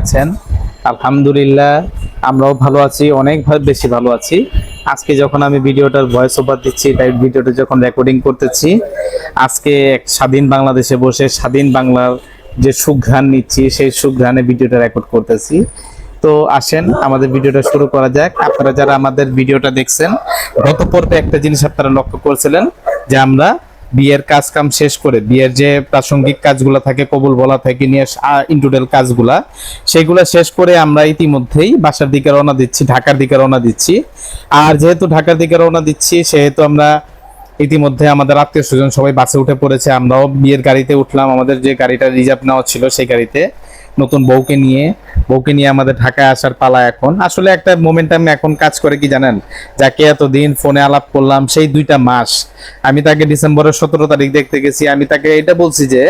আছেন। আলহামদুলিল্লাহ, আমরাও ভালো আছি, অনেক বেশি ভালো আছি। আজকে যখন আমি ভিডিওটার ভয়েস ওভার দিচ্ছি, তাই ভিডিওটা যখন রেকর্ডিং করতেছি, আজকে এক স্বাধীন বাংলাদেশে বসে স্বাধীন বাংলার যে সুঘ্রাণ নিচ্ছি, সেই সুঘ্রাণে ভিডিওটা রেকর্ড করতেছি। তো আসেন, আমাদের ভিডিওটা শুরু করা যাক। আপনারা যারা আমাদের ভিডিওটা দেখছেন, গত পর্বে একটা জিনিস আপনারা লক্ষ্য করছিলেন যে আমরা বিয়ের কাজ কাম শেষ করে, বিয়ের যে প্রাসঙ্গিক কাজগুলো থাকে, কবুল বলা থাকে, নিয়ে ইন্টুডেল কাজগুলা, সেগুলা শেষ করে আমরা ইতিমধ্যেই বাসার দিকে রওনা দিচ্ছি, ঢাকার দিকে রওনা দিচ্ছি। আর যেহেতু ঢাকার দিকে রওনা দিচ্ছি, সেহেতু আমরা ইতিমধ্যে আমাদের আত্মীয় স্বজন সবাই বাসে উঠে পড়েছে, আমরাও বিয়ের গাড়িতে উঠলাম। আমাদের যে গাড়িটা রিজার্ভ নেওয়া ছিল সেই গাড়িতে। নতুন বউকে নিয়ে বউকে নিয়ে আমাদের ঢাকায় আসার পালা এখন। আসলে একটা মোমেন্টাম এখন কাজ করে কি জানেন? যাকে এতদিন ফোনে আলাপ করলাম, সেই দুইটা মাস। আমি তাকে ডিসেম্বরের সতেরো তারিখ দেখতে গেছি। আমি তাকে এটা বলছি যে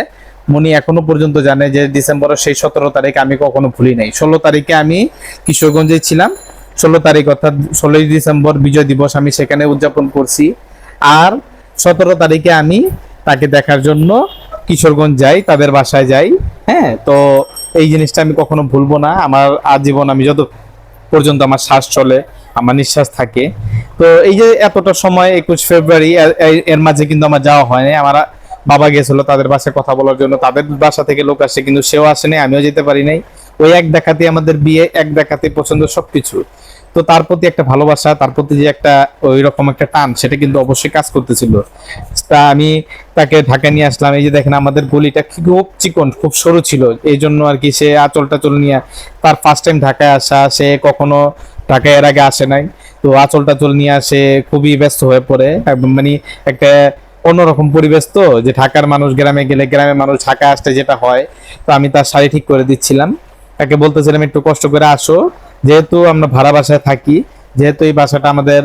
মনি এখনও পর্যন্ত জানে যে ডিসেম্বরের সেই সতেরো তারিখ আমি কখনো ভুলি নাই। ষোলো তারিখে আমি কিশোরগঞ্জে ছিলাম। ষোলো তারিখ অর্থাৎ ষোলোই ডিসেম্বর বিজয় দিবস আমি সেখানে উদযাপন করছি। আর সতেরো তারিখে আমি তাকে দেখার জন্য কিশোরগঞ্জ যাই, তাদের বাসায় যাই। হ্যাঁ তো এই জিনিসটা আমি কখনো ভুলবো না। আমার আজীবন আমি যত পর্যন্ত আমার শ্বাস চলে, আমার নিঃশ্বাস থাকে। তো এই যে এতটা সময়, একুশ ফেব্রুয়ারি এর- মাঝে কিন্তু আমার যাওয়া হয়নি। আমার বাবা গেছিল তাদের বাসায় কথা বলার জন্য। তাদের বাসা থেকে লোক আসে কিন্তু সেও আসেনি, আমিও যেতে পারি নাই। ওই এক দেখাতে আমাদের বিয়ে, এক দেখাতে পছন্দ সবকিছু। তো তার প্রতি একটা ভালোবাসা, তার প্রতি যে একটা ওই রকম একটা টান, সেটা কিন্তু অবশ্যই কাজ করতেছিল। তা আমি তাকে ঢাকা নিয়ে আসলাম। এই যে দেখেন, আমাদের গলিটা খুব চিকন, খুব সরু ছিল। এই জন্য আর কি সে আচল টাচল নিয়ে তার ফার্স্ট টাইম ঢাকায় আসা, সে কখনো ঢাকায় এর আগে আসে নাই। তো আচল টাচল নিয়ে আসে খুবই ব্যস্ত হয়ে পড়ে। একদম মানে একটা অন্যরকম পরিবেশ তো, যে ঢাকার মানুষ গ্রামে গেলে গ্রামের মানুষ ঢাকায় আসতে যেটা হয়, তো আমি তার শাড়ি ঠিক করে দিচ্ছিলাম। তাকে বলতেছিলাম, একটু কষ্ট করে আসো। যেহেতু আমরা ভাড়া বাসায় থাকি, যেহেতু এই বাসাটা আমাদের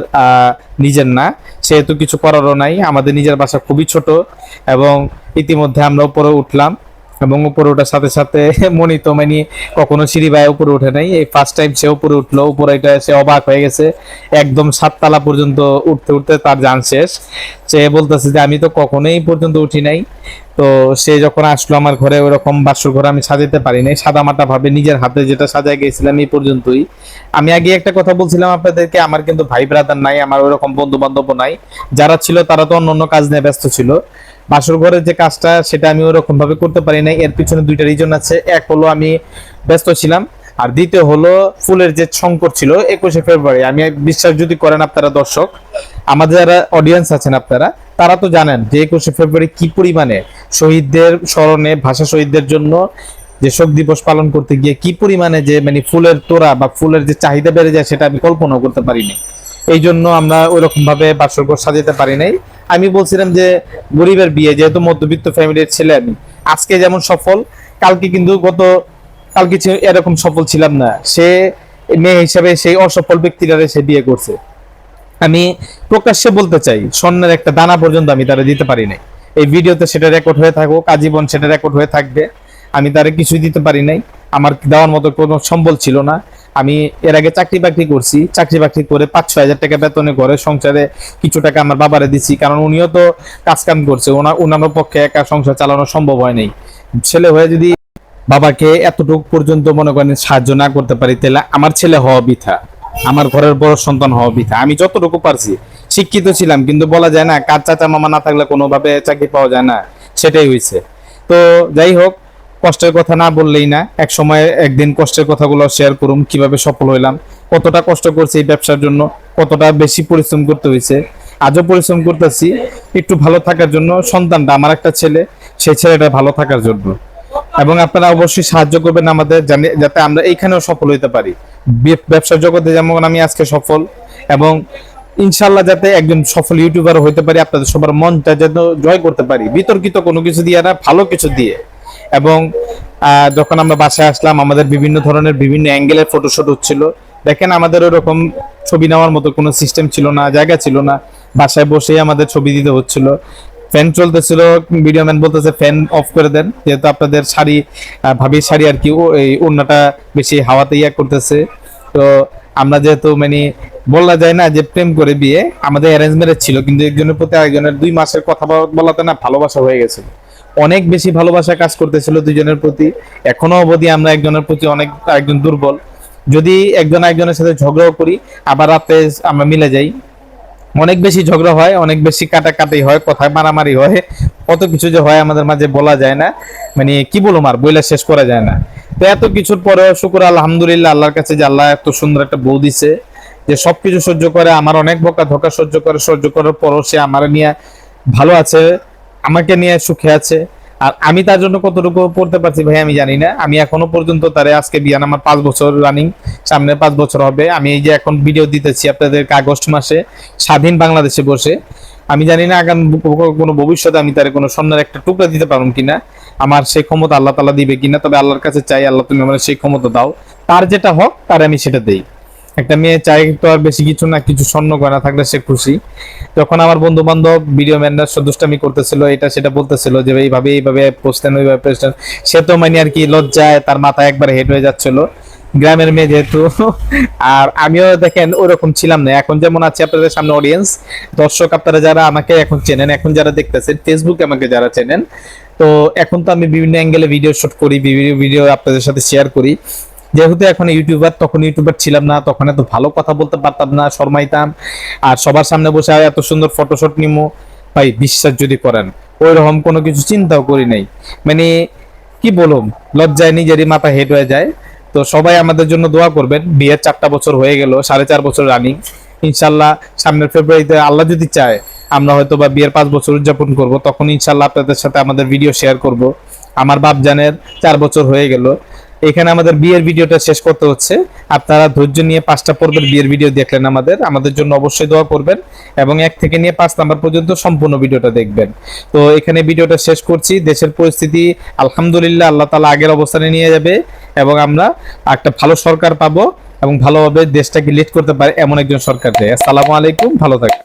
নিজের না, সেহেতু কিছু করারও নাই, আমাদের নিজের বাসা খুবই ছোট এবং ইতিমধ্যে আমরা উপরে উঠলাম। এবং উপরে ওঠার সাথে সাথে মনি তো মানে কখনো সিঁড়ি বায় উপরে উঠে নাই। এই ফার্স্ট টাইম সে উপরে উঠল, উপরে এটা সে অবাক হয়ে গেছে। একদম সাততলা পর্যন্ত উঠতে উঠতে তার যান শেষ। সে বলতেছে যে, আমি তো কখনোই পর্যন্ত উঠি নাই। তো সে যখন আসলো আমার ঘরে ওরকম বাসর ঘর আমি সাজাতে পারি নাই। সাদা মাটা ভাবে নিজের হাতে যেটা সাজায় গেছিলাম এই পর্যন্তই। আমি আগে একটা কথা বলছিলাম আপনাদেরকে, আমার কিন্তু ভাই ব্রাদার নাই, আমার ওরকম বন্ধু বান্ধব নাই। যারা ছিল তারা তো অন্য অন্য কাজ নিয়ে ব্যস্ত ছিল। বাসর ঘরের যে কাজটা সেটা আমি ওরকম ভাবে করতে পারি নাই। এর পিছনে দুইটা রিজন আছে। এক হলো আমি ব্যস্ত ছিলাম, আর দ্বিতীয় হলো ফুলের যে সংকট ছিল, একুশে ফেব্রুয়ারি। আমি বিশ্বাস যদি করেন আপনারা দর্শক, আমাদের যারা অডিয়েন্স আছেন আপনারা, তারা তো জানেন যে একুশে ফেব্রুয়ারি কি পরিমাণে শহীদদের স্মরণে, ভাষা শহীদদের জন্য যে শোক দিবস পালন করতে গিয়ে কি পরিমাণে যে মানে ফুলের তোড়া বা ফুলের যে চাহিদা বেড়ে যায় সেটা আমি কল্পনাও করতে পারিনি। এই জন্য আমরা ওইরকম ভাবে বাসরঘর সাজাতে পারি নাই। আমি বলছিলাম যে গরিবের বিয়ে, যেহেতু মধ্যবিত্ত ফ্যামিলির ছেলে আমি। আজকে যেমন সফল, কালকে কিন্তু গত, কালকে এরকম সফল ছিলাম না। সে মেয়ে হিসাবে সেই অসফল ব্যক্তিরা সে বিয়ে করছে। আমি প্রকাশ্যে বলতে চাই, স্বর্ণের একটা দানা পর্যন্ত আমি তারা দিতে পারি নাই। এই ভিডিওতে সেটা রেকর্ড হয়ে থাকুক, আজীবন সেটা রেকর্ড হয়ে থাকবে। আমি তারে কিছুই দিতে পারি নাই। আমার দেওয়ার মতো কোনো সম্বল ছিল না। আমি এর আগে চাকরি বাকরি করছি। চাকরি বাকরি করে পাঁচ, ছয় হাজার টাকা বেতনে ঘরে সংসারে কিছু টাকা আমার বাবারে দিছি, কারণ উনিও তো কাজ কাম করছে। ওনার ওনার পক্ষে একা সংসার চালানো সম্ভব হয় নাই। ছেলে হয়ে যদি বাবাকে এতটুকু পর্যন্ত মনে করেন সাহায্য না করতে পারি, তাহলে আমার ছেলে হওয়া বৃথা। আমার ঘরের বড় সন্তান হওয়া বৃথা। আমি যতটুকু পারছি, শিক্ষিত ছিলাম, কিন্তু বলা যায় না, কার চাচা মামা না থাকলে কোনোভাবে চাকরি পাওয়া যায় না। সেটাই হয়েছে তো যাই হোক কষ্টের কথা না বললেই না। এক সময় একদিন কষ্টের কথাগুলো শেয়ার করুম কীভাবে সফল হইলাম, কতটা কষ্ট করছি এই ব্যবসার জন্য, কতটা বেশি পরিশ্রম করতে হয়েছে আজও পরিশ্রম করতেছি, একটু ভালো থাকার জন্য সন্তানটা, আমার একটা ছেলে সেই ছেলেটা ভালো থাকার জন্য। এবং আপনারা অবশ্যই সাহায্য করবেন আমাদের যাতে আমরা এইখানেও সফল হইতে পারি। বে- ব্যবসা জগতে যেমন আমি আজকে সফল, এবং ইনশাল্লাহ যাতে একজন সফল ইউটিউবার হইতে পারি, আপনাদের সবার মনটা যেন জয় করতে পারি। বিতর্কিত কোনো কিছু দিয়ে না, ভালো কিছু দিয়ে। এবং যখন আমরা বাসায় আসলাম, আমাদের বিভিন্ন ধরনের বিভিন্ন অ্যাঙ্গেলের ফটোশুট হচ্ছিল। দেখেন, আমাদের ওরকম ছবি নেওয়ার মতো কোনো সিস্টেম ছিল না, জায়গা ছিল না। বাসায় বসেই আমাদের ছবি দিতে হচ্ছিল। ফ্যান চলতেছিল ভিডিও ম্যান বলতেছে ফ্যান অফ করে দেন। যেহেতু আপনাদের শাড়ি ভাবির শাড়ি আর কি এই ওড়নাটা বেশি হাওয়াতে ইয়া করতেছে। তো আমরা যেহেতু মানে বলা যায় না যে প্রেম করে বিয়ে, আমাদের অ্যারেঞ্জ ম্যারেজ ছিল, কিন্তু একজনের প্রতি আরেকজনের দুই মাসের কথা বলাতে না ভালোবাসা হয়ে গেছিল অনেক বেশি ভালোবাসা কাজ করতেছিল দুজনের প্রতি। এখনও অবধি আমরা একজনের প্রতি অনেক একজন দুর্বল। যদি একজন একজনের সাথে ঝগড়াও করি, আবার রাতে আমরা মিলে যাই। অনেক বেশি ঝগড়া হয়, অনেক বেশি কাটাকাটি হয়, কথায় মারামারি হয়, কত কিছু যে হয় আমাদের মাঝে বলা যায় না। মানে কি বলব আর, বইলা শেষ করা যায় না। তো এত কিছুর পরেও শুকুর, আলহামদুলিল্লাহ, আল্লাহর কাছে যে আল্লাহ এত সুন্দর একটা বউ দিছে, যে সবকিছু সহ্য করে, আমার অনেক বকা ধোকা সহ্য করে, সহ্য করার পরও সে আমার নিয়ে ভালো আছে। আমাকে নিয়ে সুখে আছে। আর আমি তার জন্য কতটুকু পড়তে পারছি ভাই আমি জানি না। আমি এখনও পর্যন্ত তারে আজকে বিয়ান, আমার পাঁচ বছর রানিং সামনে পাঁচ বছর হবে। আমি এই যে এখন ভিডিও দিতেছি আপনাদের আগস্ট মাসে, স্বাধীন বাংলাদেশে বসে। আমি জানি না আগামী কোনো ভবিষ্যতে আমি তার কোনো স্বর্ণের একটা টুকরা দিতে পারব কিনা। আমার সেই ক্ষমতা আল্লাহ তালা দিবে কিনা, তবে আল্লাহর কাছে চাই, আল্লাহ তুমি আমার সেই ক্ষমতা দাও। তার যেটা হোক, তার আমি সেটা দেই। একটা মেয়ে চাই তো আর বেশি কিছু না, কিছু স্বর্ণ গয়না থাকলে সে খুশি। যখন আমার বন্ধু বান্ধব ভিডিও ম্যানরা সদুষ্টামি করতেছিল, এটা সেটা বলতেছিল যে, এইভাবে এইভাবে পোস্টেন, ওইভাবে পোস্টেন। সে তো মানে আর কি লজ্জায় তার মাথা একবার হেড হয়ে যাচ্ছিল। গ্রামের মেয়ে যেহেতু, আর আমিও দেখেন ওরকম ছিলাম না। এখন যেমন আছে আপনাদের সামনে অডিয়েন্স দর্শক আপনারা যারা আমাকে এখন চেনেন, এখন যারা দেখতেছেন ফেসবুকে আমাকে যারা চেনেন, তো এখন তো আমি বিভিন্ন অ্যাঙ্গেলে ভিডিও শুট করি বিভিন্ন ভিডিও আপনাদের সাথে শেয়ার করি। যেহেতু এখন ইউটিউবার, তখন ইউটিউবার ছিলাম না, তখন এত ভালো কথা বলতে পারতাম না, শর্মাইতাম। আর সবার সামনে বসে এত সুন্দর ফটোশট নিমো। ভাই, বিশ্বাস যদি করেন ওই রকম কোনো কিছু চিন্তাও করি নাই। মানে কি বলুম লজ্জায় নিজেরই মাথা হেড হয়ে যায়। তো সবাই আমাদের জন্য দোয়া করবেন, বিয়ের চারটা বছর হয়ে গেল, সাড়ে চার বছর রানিং ইনশাল্লাহ সামনের ফেব্রুয়ারিতে আল্লাহ যদি চায়, আমরা হয়তো বা বিয়ের পাঁচ বছর উদযাপন করব, তখন ইনশাল্লাহ আপনাদের সাথে আমাদের ভিডিও শেয়ার করব। আমার বাপ জানের চার বছর হয়ে গেল। এখানে আমাদের বিয়ের ভিডিওটা শেষ করতে হচ্ছে। আপনারা ধৈর্য নিয়ে পাঁচটা পর্বের বিয়ের ভিডিও দেখলেন আমাদের। আমাদের জন্য অবশ্যই দোয়া করবেন এবং এক থেকে নিয়ে পাঁচ নাম্বার পর্যন্ত সম্পূর্ণ ভিডিওটা দেখবেন। তো এখানে ভিডিওটা শেষ করছি। দেশের পরিস্থিতি আলহামদুলিল্লাহ আল্লাহ তালা আগের অবস্থানে নিয়ে যাবে এবং আমরা একটা ভালো সরকার পাবো এবং ভালোভাবে দেশটাকে লিড করতে পারে এমন একজন সরকার। চাই আসসালামু আলাইকুম, ভালো থাকবেন।